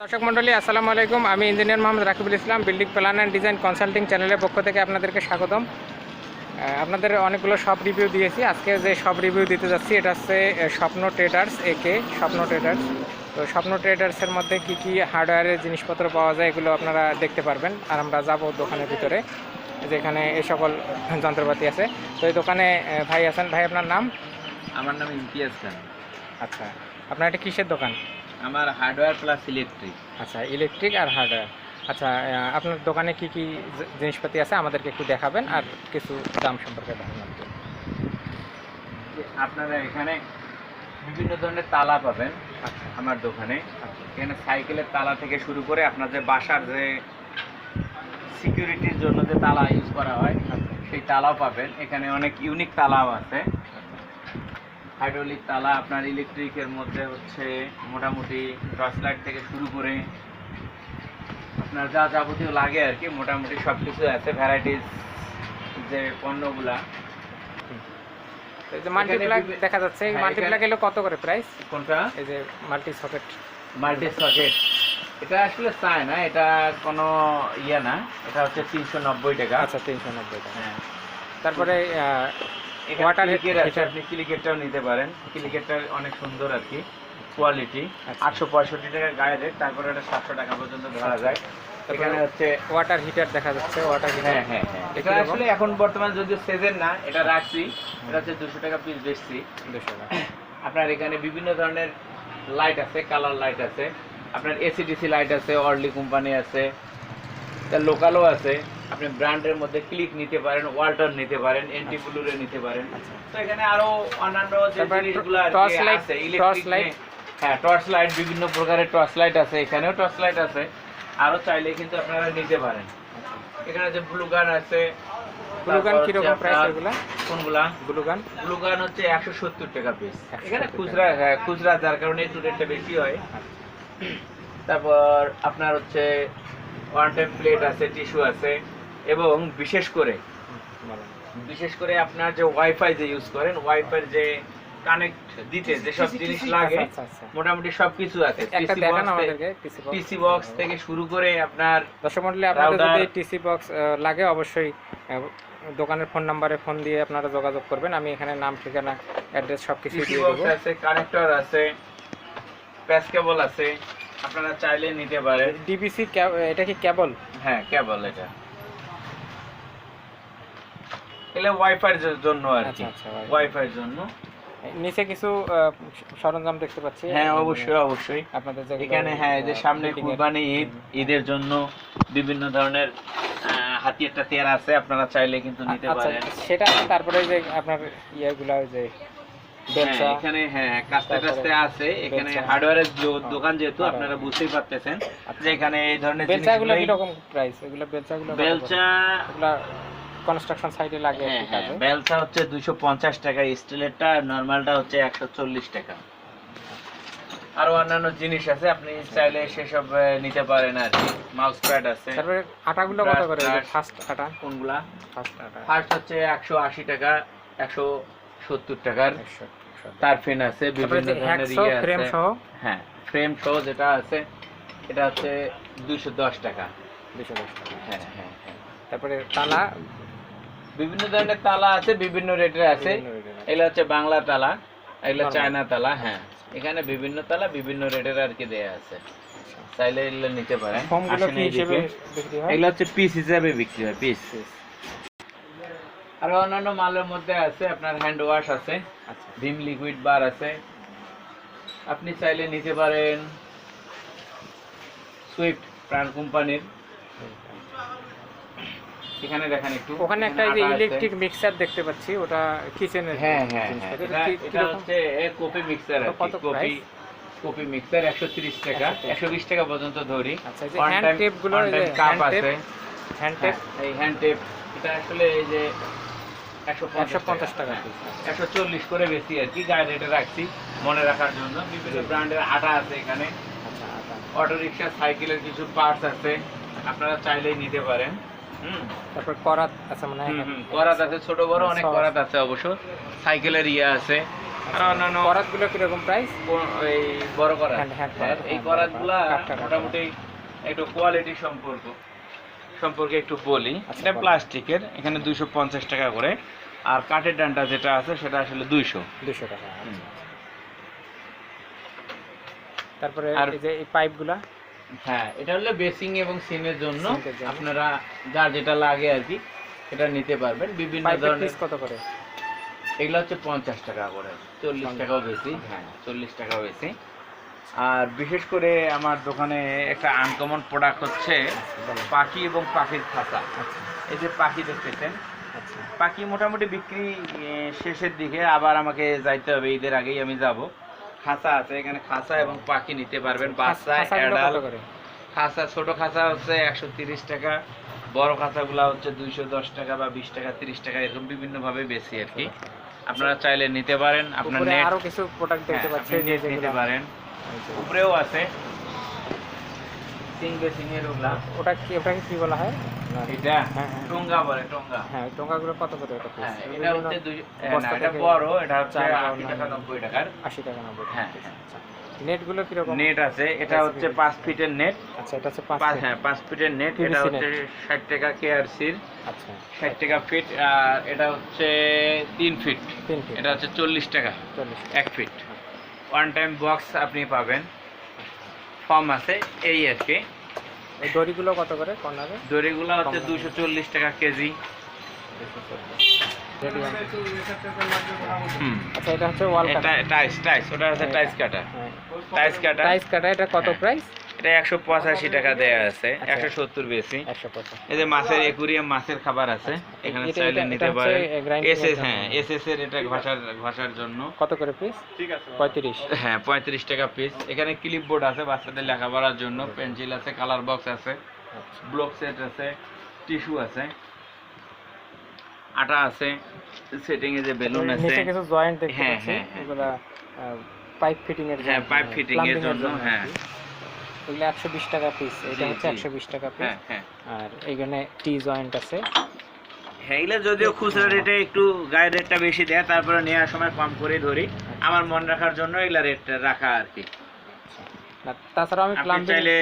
দর্শক মণ্ডলী আসসালামু আলাইকুম। আমি engineer Mohammad Rakibul Islam building plan and design consulting চ্যানেলের পক্ষ থেকে আপনাদেরকে স্বাগতম। আপনাদের অনেকগুলো শপ রিভিউ দিয়েছি। আজকে যে শপ রিভিউ দিতে যাচ্ছি এটা হচ্ছে স্বপ্ন ট্রেডার্স একে স্বপ্ন ট্রেডার্স। তো স্বপ্ন ট্রেডার্সের মধ্যে কি কি হার্ডওয়্যারের জিনিসপত্র পাওয়া যায় এগুলো আপনারা দেখতে পারবেন। আর আমরা যাব দোকানের ভিতরে যেখানে এই সকল যন্ত্রপাতি আছে। তো এই দোকানে ভাই আছেন। ভাই আপনার নাম? আমার নাম ইমতিয়াজ খান। আচ্ছা। আপনার এটা কিসের দোকান? আমার হার্ডওয়্যার প্লাস ইলেকট্রিক আচ্ছা ইলেকট্রিক আর হার্ডওয়্যার আচ্ছা আপনার দোকানে কি কি জিনিসপাতি আছে? আমাদেরকে একটু দেখাবেন আর কিছু দাম সম্পর্কে ধারণা দিবেন। আপনারা এখানে বিভিন্ন ধরনের তালা পাবেন আচ্ছা। আমার দোকানে। আচ্ছা। এখানে সাইকেলের তালা থেকে শুরু করে আপনার যে বাসার যে সিকিউরিটির জন্য যে তালা ইউজ করা হয় সেই তালাও পাবেন। এখানে অনেক ইউনিক তালাও আছে। হাইড্রোলিক তালা আপনার ইলেকট্রিকের মধ্যে হচ্ছে মোটামুটি টর্চ লাইট থেকে শুরু করে আপনার যা যাবতীয় লাগে আর কি মোটামুটি সব কিছু আছে ভ্যারাইটিস যে পণ্যগুলা। মাল্টিপ্লাগ দেখা যাচ্ছে হ্যাঁ, মাল্টিপ্লাগ এলো কত করে প্রাইস কোনটা? এই যে মাল্টি সকেট মাল্টি সকেট এটা আসলে চায় না এটা কোনো ইয়ে না এটা হচ্ছে তিনশো নব্বই টাকা। আচ্ছা তিনশো নব্বই টাকা। হ্যাঁ। তারপরে heater। আপনি ক্লিকেটটাও নিতে পারেন। অনেক সুন্দর আর কি কোয়ালিটি আচ্ছা। আটশো পঁয়ষট্টি টাকা গায়ে রেট তারপরে এটা সাতশো টাকা পর্যন্ত ধরা যায়। এখানে হচ্ছে ওয়াটার হিটার দেখা যাচ্ছে ওয়াটার হ্যাঁ হ্যাঁ হ্যাঁ। এটা আসলে এখন বর্তমান যদিও সেজেন না এটা রাখছি। এটা হচ্ছে দুশো টাকা পিস বেচছি। দুশো টাকা। আপনার এখানে বিভিন্ন ধরনের লাইট আছে কালার লাইট আছে। আপনার এসিডিসি লাইট আছে অর্লি কোম্পানি আছে। লোকালও আছে। আপনি ব্র্যান্ডের মধ্যে ক্লিক নিতে পারেন ওয়াল্টার নিতে পারেন এন্টি ব্লুরে নিতে পারেন। আচ্ছা। তো এখানে আরও অন্যান্য যে জিনিসগুলো কি আছে ইলেকট্রিক। হ্যাঁ টর্চ লাইট বিভিন্ন প্রকারের টর্চ লাইট আছে এখানেও টর্চ লাইট আছে। আরও চাইলে কিন্তু আপনারা নিতে পারেন। এখানে যে ব্লু গান আছে ব্লু গান কীরকম হচ্ছে প্রাইস এগুলা? কোনগুলা? ব্লু গান? ব্লু গান হচ্ছে একশো সত্তর টাকা পিস এখানে খুচরা হ্যাঁ খুচরা যার কারণে একটু রেটটা বেশি হয়। তারপর আপনার হচ্ছে ওয়ান টাইম প্লেট আছে টিস্যু আছে। এবং বিশেষ করে বিশেষ করে আপনার যে ওয়াইফাই যে ইউজ করেন ওয়াইফাই যে কানেক্ট দিতে যেসব জিনিস লাগে আচ্ছা আচ্ছা। মোটামুটি সবকিছু আছে। একটা দেখান আমাদেরকে পিসি বক্স থেকে শুরু করে আপনার দর্শক মন্ডলী আপনাদের যদি টিসি বক্স লাগে অবশ্যই দোকানের ফোন নাম্বারে ফোন দিয়ে আপনারা যোগাযোগ করবেন। আমি এখানে নাম ঠিকানা অ্যাড্রেস সব কিছু দিয়ে দেবো। আছে কানেক্টর আছে প্যাচ কেবল আছে আপনারা চাইলে নিতে পারেন। ডিবিসি এটা কি কেবল হ্যাঁ কেবল এটা। এগুলো ওয়াইফাই জন্য আর কি। আচ্ছা আচ্ছা। ওয়াইফাই জন্য। নিচে কিছু সরঞ্জাম দেখতে পাচ্ছি। হ্যাঁ অবশ্যই অবশ্যই। আপনাদের এখানে হ্যাঁ যে সামনে কুরবানি ঈদ ঈদের জন্য বিভিন্ন ধরনের হাতিয়ারটা তেয়ার আছে আপনারা চাইলে কিন্তু নিতে আচ্ছা পারেন সেটা তারপরে যে আপনার ইয়েগুলা যে হ্যাঁ, এখানে হ্যাঁ কাস্তে টাস্তে আছে। এখানে। হার্ডওয়্যারের দোকান যেহেতু আপনারা বুঝতেই পারতেছেন আচ্ছা। যে এখানে এই ধরনের বেলচাগুলো কীরকম প্রাইস এগুলো বেলচাগুলো বেলচা কনস্ট্রাকশন সাইটে লাগে হ্যাঁ হ্যাঁ বেলচা হচ্ছে দুইশো পঞ্চাশ টাকা স্টিলেরটা নর্মালটা হচ্ছে একশো চল্লিশ টাকা। আরও অন্যান্য জিনিস আছে আপনি চাইলে সেসব নিতে পারেন আর কি। মাউস প্যাড আছে তারপরে আটাগুলো কত করে ফার্স্ট আটা? কোনগুলা? ফার্স্ট আটা। ফার্স্ট হচ্ছে একশো আশি টাকা একশো সত্তর টাকার। একশো একশো। তার ফেন আছে বিভিন্ন ধরনের ইয়ে ফ্রেম সহ হ্যাঁ ফ্রেম সহ যেটা আছে এটা হচ্ছে দুইশো দশ টাকা। দুশো দশ টাকা। হ্যাঁ হ্যাঁ হ্যাঁ। তারপরে তালা? বিভিন্ন ধরনের তালা আছে বিভিন্ন রেটের আছে। এগুলো হচ্ছে বাংলা তালা এগুলো চায়না তালা হ্যাঁ। এখানে বিভিন্ন তালা বিভিন্ন রেটের আর কি দেয়া আছে। চাইলে এগুলো নিতে পারেন। এগুলো হচ্ছে পিস হিসাবে বিক্রি হয় পিস আর অন্যান্য মালের মধ্যে আছে আপনার হ্যান্ড ওয়াশ আছে ভিম লিকুইড বার আছে। আপনি চাইলে নিতে পারেন সুইফট প্রাণ কোম্পানির। এখানে দেখেন একটু। ওখানে একটা এই যে ইলেকট্রিক মিক্সার দেখতে পাচ্ছি ওটা কিচেনের হ্যাঁ হ্যাঁ হ্যাঁ। এটা হচ্ছে কপি মিক্সার কি। কপি কপি মিক্সার একশো তিরিশ টাকা। 130 একশো টাকা পর্যন্ত ধরি। আচ্ছা এই যে হ্যান্ড টেপগুলো কাপ হ্যান্ড টেপ আছে। হ্যান্ড হ্যাঁ, টেপ এই হ্যান্ড টেপ এটা আসলে এই যে একশো একশো পঞ্চাশ টাকা পিস একশো চল্লিশ করে বেশি আর কি গায়ে রেটে রাখছি মনে রাখার জন্য। বিভিন্ন ব্র্যান্ডের আটা আছে এখানে। আচ্ছা আটা। অটো রিক্সা সাইকেলের কিছু পার্টস আছে। আপনারা চাইলেই নিতে পারেন। তারপর করাত আছে মানে করাত আছে ছোট বড় অনেক করাত আছে। অবশ্য। সাইকেলের ইয়ে আছে। আর অন্যান্য করাতগুলো কীরকম প্রাইস এই বড় করাত। হ্যাঁ, হ্যাঁ, হ্যাঁ, এই করাতগুলা। মোটামুটি একটু কোয়ালিটি সম্পর্ক। সম্পর্কে একটু বলি। আচ্ছা, এটা প্লাস্টিকের এখানে দুইশো পঞ্চাশ টাকা করে। আর কাঠের ডান্ডা যেটা আছে সেটা আসলে দুইশো। দুশো টাকা আচ্ছা। আচ্ছা। তারপরে আর- এই যে এই পাইপগুলা হ্যাঁ এটা হলো বেসিং এবং সিমের জন্য আপনারা যার যেটা লাগে আর কি সেটা নিতে পারবেন। বিভিন্ন ধরনের কত করে? এগুলো হচ্ছে পঞ্চাশ টাকা করে। চল্লিশ টাকাও বেশি হ্যাঁ চল্লিশ টাকাও বেশি। আর বিশেষ করে আমার দোকানে একটা আনকমন প্রোডাক্ট হচ্ছে পাখি এবং পাখির খাঁচা আচ্ছা। এই যে পাখি দেখতেছেন আচ্ছা। পাখি মোটামুটি বিক্রি শেষের দিকে আবার আমাকে যাইতে হবে ঈদের আগেই আমি যাব। খাঁচা আছে এখানে খাঁচা এবং পাখি নিতে পারবেন বাচ্চা অ্যাডাল খাঁচা ছোট খাঁচা হচ্ছে একশো তিরিশ টাকা বড় খাঁচাগুলা হচ্ছে দুইশো দশ টাকা বা বিশ টাকা তিরিশ টাকা এরকম বিভিন্ন ভাবে বেশি আর কি। আপনারা চাইলে নিতে পারেন আপনার নেট আরও কিছু প্রোডাক্ট দেখতে পাচ্ছেন নিতে পারেন। উপরেও আছে। সিং বেসিং এর ওটা কি ওটাকে কি বলা হয়? এটা হ্যাঁ, হ্যাঁ। টঙ্গা বলে টঙ্গা। হ্যাঁ টোঙ্গাগুলো কত করে ওটা হ্যাঁ এটা হচ্ছে দুই না এটা বড় এটা হচ্ছে চাল বা আশি টাকা টাকার হ্যাঁ। আচ্ছা নেট আছে এটা হচ্ছে পাঁচ ফিটের নেট। আচ্ছা এটা হচ্ছে হ্যাঁ ফিটের নেট এটা হচ্ছে ষাট টাকা কেআরসির। আচ্ছা। টাকা ফিট আর এটা হচ্ছে ফিট। এটা হচ্ছে চল্লিশ টাকা চল্লিশ এক ফিট। ওয়ান টাইম বক্স আপনি পাবেন। ফর্ম আছে এই আর কি। ওই দড়িগুলো কত করে কর্নারে? দড়িগুলো হচ্ছে কম। দুশো চল্লিশ টাকা কেজি। আচ্ছা এটা হচ্ছে ওয়াল এটা টাইস টাইস ওটা হচ্ছে টাইস কাটা টাইস কাটা টাইস কাটা এটা কত হ্যাঁ। প্রাইস? এটা একশো পঁচাশি টাকা দেয়া আছে আচ্ছা। একশো সত্তর বেশি। এই যে মাছের একুরিয়াম মাছের খাবার আছে এখানে চাইলে নিতে পারেন। grinding এস এস হ্যাঁ এস এস এর এটা ঘষার ঘষার জন্য। কত করে পিস পঁয়ত্রিশ। হ্যাঁ পঁয়ত্রিশ টাকা পিস এখানে ক্লিপ বোর্ড আছে বাচ্চাদের লেখাপড়ার জন্য পেন্সিল আছে কালার বক্স আছে আচ্ছা। ব্লক সেট আছে টিস্যু আছে আটা আছে সেটিং এ যে বেলুন আছে। নিচে কিছু জয়েন্ট দেখতে হ্যাঁ, পাচ্ছি হ্যাঁ, হ্যাঁ। এগুলা পাইপ ফিটিং এর হ্যাঁ, pipe fitting এর জন্য, হ্যাঁ। এগুলো একশো বিশ টাকা পিস এটা হচ্ছে একশো বিশ টাকা পিস হ্যাঁ হ্যাঁ। আর এখানে টি জয়েন্ট আছে। হ্যাঁ এগুলো যদিও খুচরা রেটে একটু গায়ের রেটটা বেশি দেয় তারপরে নেওয়ার সময় কম করে ধরি। আমার মন রাখার জন্য এগুলা রেটটা রাখা আর কি। না, তাছাড়াও আমি আপনি প্লাম্বিং চাইলে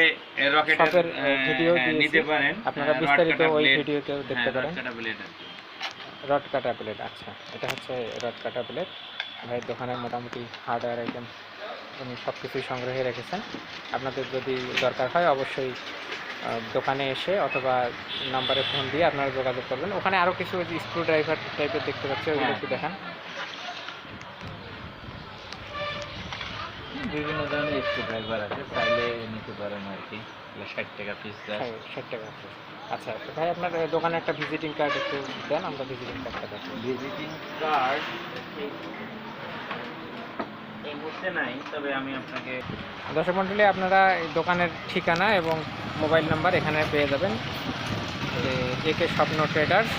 রকেটের ভিডিও নিতে পারেন। আপনারা হ্যাঁ, বিস্তারিত ওই ভিডিওতেও দেখতে পারেন। রড কাটা প্লেট আচ্ছা। এটা হচ্ছে রড কাটা প্লেট ভাই দোকানের মোটামুটি হার্ডওয়্যার আইটেম উনি সব কিছুই সংগ্রহে রেখেছেন। আপনাদের যদি দরকার হয় অবশ্যই দোকানে এসে অথবা নাম্বারে ফোন দিয়ে আপনারা যোগাযোগ করবেন। ওখানে আরও কিছু স্ক্রু ড্রাইভার টাইপের দেখতে পাচ্ছি ওগুলো হ্যাঁ। একটু দেখান। বিভিন্ন ধরনের স্ক্রু ড্রাইভার আছে চাইলে নিতে পারেন আর কি। ষাট টাকা পিস হ্যাঁ, ষাট টাকা আছে। আচ্ছা তো ভাই আপনার দোকানে একটা ভিজিটিং কার্ড একটু দেন আমরা ভিজিটিং কার্ডটা দেখি ভিজিটিং কার্ড নাই, তবে আমি আপনাকে দর্শক মণ্ডলী, আপনারা দোকানের ঠিকানা এবং মোবাইল নাম্বার এখানে পেয়ে যাবেন। এ কে স্বপ্ন ট্রেডার্স,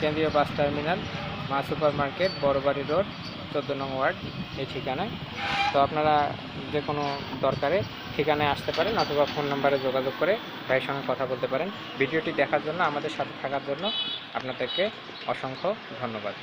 কেন্দ্রীয় bus terminal, Maa super market Barabari road, চোদ্দ নং ওয়ার্ড, এই ঠিকানায়। তো আপনারা যে কোনো দরকারে ঠিকানায় আসতে পারেন অথবা ফোন নাম্বারে যোগাযোগ করে ভাইয়ের সঙ্গে কথা বলতে পারেন। ভিডিওটি দেখার জন্য, আমাদের সাথে থাকার জন্য আপনাদেরকে অসংখ্য ধন্যবাদ।